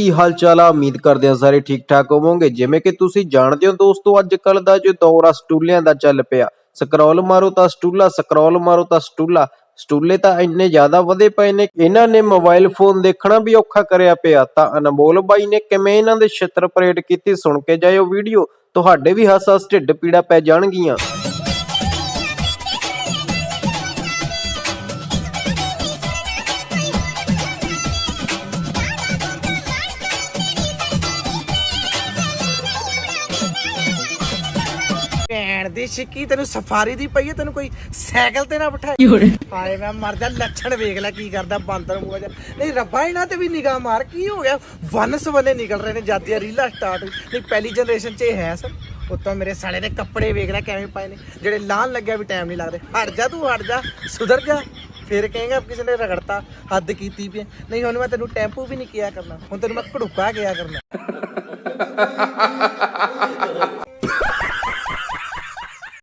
ਕੀ ਹਾਲ ਚਾਲ ਆ? ਉਮੀਦ ਕਰਦੇ ਹਾਂ ਸਾਰੇ ਠੀਕ ਠਾਕ ਹੋਵੋਗੇ। ਜਿਵੇਂ ਕਿ ਤੁਸੀਂ ਜਾਣਦੇ ਹੋ ਦੋਸਤੋ ਅੱਜ ਕੱਲ ਦਾ ਜੋ ਦੌਰ ਆ, ਸਟੂਲਿਆਂ ਦਾ ਚੱਲ ਪਿਆ। ਸਕਰੋਲ ਮਾਰੋ ਤਾਂ ਸਟੂਲਾ, ਸਕਰੋਲ ਮਾਰੋ ਤਾਂ ਸਟੂਲਾ। ਸਟੂਲੇ ਤਾਂ ਇੰਨੇ ਜ਼ਿਆਦਾ ਵਧੇ ਪਏ ਨੇ, ਇਹਨਾਂ ਨੇ ਮੋਬਾਈਲ ਫੋਨ ਦੇਖਣਾ ਵੀ ਔਖਾ ਕਰਿਆ ਪਿਆ। ਤਾਂ ਅਨਮੋਲ ਬਾਈ ਨੇ ਕਿਵੇਂ ਇਹਨਾਂ ਦੇ ਛਿੱਤਰ ਪਰੇਡ ਕੀਤੀ, ਸੁਣ ਕੇ ਜਾਇਓ ਵੀਡੀਓ। ਤੁਹਾਡੇ ਵੀ ਹੱਸ ਹੱਸ ਢਿੱਡ ਪੀੜਾ ਪੈ ਜਾਣਗੀਆਂ। ਦੀ ਛਿੱਕੀ ਤੈਨੂੰ ਸਫਾਰੀ ਦੀ ਪਈ ਹੈ ਤੈਨੂੰ ਕੋਈ ਸਾਈਕਲ ਤੇ ਨਾ ਬਿਠਾਏ। ਹਾਏ ਮੈਂ ਮਰ ਜਾ ਲੱਛਣ ਵੇਖ ਲੈ ਕੀ ਕਰਦਾ ਬਾਂਦਰ ਮੂੰਹ ਜਾ ਨਹੀਂ ਰੱਬਾ ਇਹਨਾਂ ਤੇ ਵੀ ਨਿਗਾਹ ਮਾਰ ਕੀ ਹੋ ਗਿਆ? ਵਨ ਸਵਨੇ ਨਿਕਲ ਰਹੇ ਨੇ ਜਾਦੀਆਂ ਰੀਲਾਂ ਸਟਾਰਟ ਨਹੀਂ ਪਹਿਲੀ ਜਨਰੇਸ਼ਨ 'ਚ ਇਹ ਹੈ ਸਰ। ਉੱਤੋਂ ਮੇਰੇ ਸਾਲੇ ਦੇ ਕੱਪੜੇ ਵੇਖ ਲੈ ਕਿਵੇਂ ਪਾਏ ਨੇ ਜਿਹੜੇ ਲਾਣ ਲੱਗਿਆ ਵੀ ਟਾਈਮ ਨਹੀਂ ਲੱਗਦੇ। ਹਟ ਜਾ ਤੂੰ ਹਟ ਜਾ ਸੁਧਰ ਜਾ। ਫਿਰ ਕਹੇਗਾ ਕਿਸੇ ਨੇ ਰਗੜਤਾ ਹੱਦ ਕੀਤੀ ਵੀ ਹੈ। ਨਹੀਂ ਹੁਣ ਮੈਂ ਤੈਨੂੰ ਟੈਂਪੂ ਵੀ ਨਹੀਂ ਕਿਹਾ ਕਰਨਾ। ਹੁਣ ਤੈਨੂੰ ਮੈਂ ਘੜੂਕਾ ਕਿਹਾ ਕਰਨਾ।